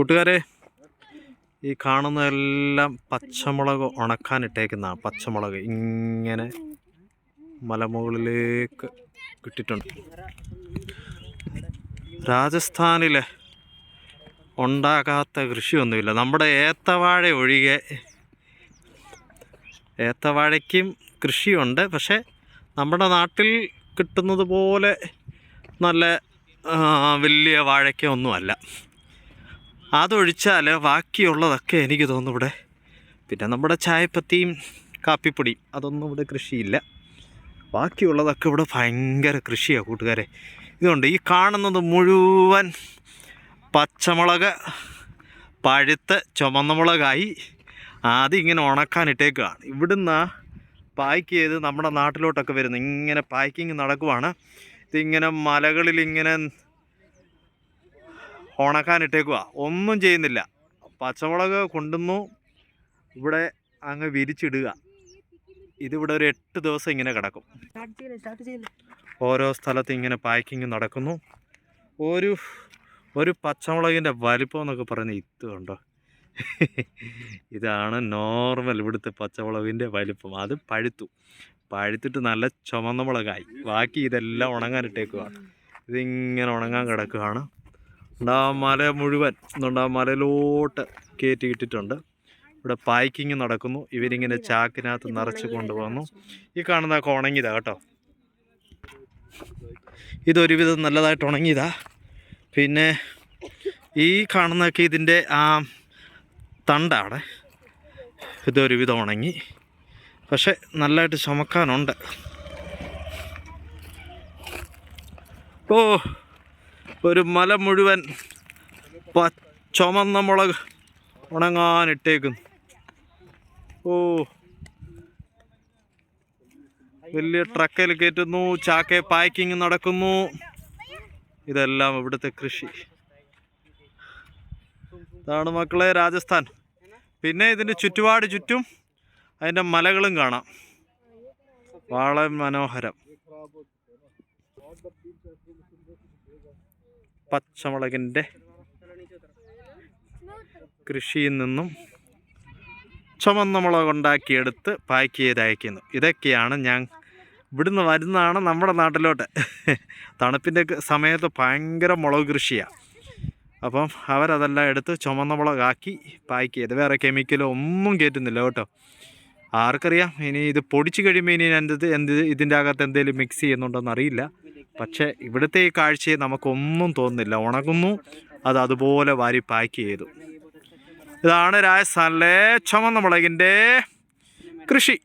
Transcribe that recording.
കൂട്ടുകാരെ ഈ കാണുന്നതെല്ലാം പച്ചമുളക് ഉണക്കാനിട്ടേക്കുന്നതാണ് പച്ചമുളക് ഇങ്ങനെ മലമുകളിലേക്ക് കിട്ടിയിട്ടുണ്ട്. രാജസ്ഥാനിലെ ഉണ്ടാകാത്ത കൃഷിയൊന്നുമില്ല. നമ്മുടെ ഏത്തവാഴ ഒഴികെ ഏത്തവാഴയ്ക്കും കൃഷിയുണ്ട്. പക്ഷേ നമ്മുടെ നാട്ടിൽ കിട്ടുന്നത് പോലെ നല്ല വലിയ വാഴയ്ക്ക ഒന്നുമല്ല അതൊഴിച്ചാൽ ബാക്കിയുള്ളതൊക്കെ എനിക്ക് തോന്നുന്നു ഇവിടെ. പിന്നെ നമ്മുടെ ചായപ്പത്തിയും കാപ്പിപ്പൊടിയും അതൊന്നും ഇവിടെ കൃഷിയില്ല. ബാക്കിയുള്ളതൊക്കെ ഇവിടെ ഭയങ്കര കൃഷിയാണ് കൂട്ടുകാരെ. ഇതുകൊണ്ട് ഈ കാണുന്നത് മുഴുവൻ പച്ചമുളക് പഴുത്ത് ചുമന്ന മുളകായി ആദ്യം ഇങ്ങനെ ഉണക്കാനിട്ടേക്കുകയാണ് ഇവിടുന്ന് പായ്ക്ക് ചെയ്ത് നമ്മുടെ നാട്ടിലോട്ടൊക്കെ വരുന്നത് ഇങ്ങനെ പായ്ക്കിങ് നടക്കുവാണ്. ഇതിങ്ങനെ മലകളിൽ ഇങ്ങനെ ഉണക്കാനിട്ടേക്കുക ഒന്നും ചെയ്യുന്നില്ല. പച്ചമുളക് കൊണ്ടുവന്നു. ഇവിടെ അങ്ങ് വിരിച്ചിടുക. ഇതിവിടെ ഒരു എട്ട് ദിവസം ഇങ്ങനെ കിടക്കും. ഓരോ സ്ഥലത്ത് ഇങ്ങനെ പാക്കിങ് നടക്കുന്നു. ഒരു ഒരു പച്ചമുളകിന്റെ വലിപ്പം എന്നൊക്കെ പറയുന്ന ഇത് കണ്ടോ? ഇതാണ് നോർമൽ ഇവിടുത്തെ പച്ചമുളകിന്റെ വലിപ്പം. അത് പഴുത്തു. പഴുത്തിട്ട് നല്ല ചുമന്ന മുളകായി. ബാക്കി ഇതെല്ലാം ഉണങ്ങാനിട്ടേക്കുവാണ് ഇതിങ്ങനെ ഉണങ്ങാൻ കിടക്കുകയാണ് ആ മല മുഴുവൻ. എന്നുണ്ട് ആ മലയിലോട്ട് ഇവിടെ പായ്ക്കിങ് നടക്കുന്നു. ഇവരിങ്ങനെ ചാക്കിനകത്ത് നിറച്ച് കൊണ്ടുപോകുന്നു ഈ കാണുന്ന ഉണങ്ങിയതാ കേട്ടോ. ഇതൊരുവിധം നല്ലതായിട്ട് ഉണങ്ങിയതാ. പിന്നെ ഈ കാണുന്നതൊക്കെ ഇതിന്റെ ആ തണ്ടാണ്. ഇതൊരുവിധം ഉണങ്ങി. പക്ഷെ നല്ലതായിട്ട് ചുമക്കാനുണ്ട്. ഓ ഒരു മല മുഴുവൻ ചുമന്ന മുളക് ഉണങ്ങാനിട്ടേക്കുന്നു. ഓ. വലിയ ട്രക്കിൽ കയറ്റുന്നു ചാക്കെ പാക്കിങ് നടക്കുന്നു. ഇതെല്ലാം ഇവിടുത്തെ കൃഷി. ഇതാണ് മക്കളെ രാജസ്ഥാൻ. പിന്നെ ഇതിന്റെ ചുറ്റുപാട് ചുറ്റും അതിന്റെ മലകളും കാണാം. വളരെ മനോഹരം. പച്ചമുളകിന്റെ കൃഷിയിൽ നിന്നും ചുമന്ന മുളക് ഉണ്ടാക്കിയെടുത്ത് പാക്ക് ചെയ്ത് അയക്കുന്നു ഇതൊക്കെയാണ് ഞാൻ ഇവിടുന്ന് വരുന്നതാണ് നമ്മുടെ നാട്ടിലോട്ട്. തണുപ്പിന്റെ സമയത്ത് ഭയങ്കര മുളക് കൃഷിയാണ് അപ്പം അവരതെല്ലാം എടുത്ത് ചുമന്ന മുളകാക്കി പാക്ക് ചെയ്ത്. വേറെ കെമിക്കലോ ഒന്നും കയറ്റുന്നില്ല കേട്ടോ. ആർക്കറിയാം ഇനി ഇത് പൊടിച്ച് കഴിയുമ്പോൾ ഇനി എന്ത് എന്ത് ഇതിന്റെ അകത്ത് എന്തെങ്കിലും മിക്സ് ചെയ്യുന്നുണ്ടോ അറിയില്ല. പക്ഷേ ഇവിടുത്തെ ഈ കാഴ്ചയെ നമുക്കൊന്നും തോന്നുന്നില്ല. ഉണങ്ങുന്നു. അത് അതുപോലെ വാരി പാക്ക് ചെയ്തു. ഇതാണ് രാജസ്ഥാനിലെ ചുമന്ന മുളകിന്റെ കൃഷി.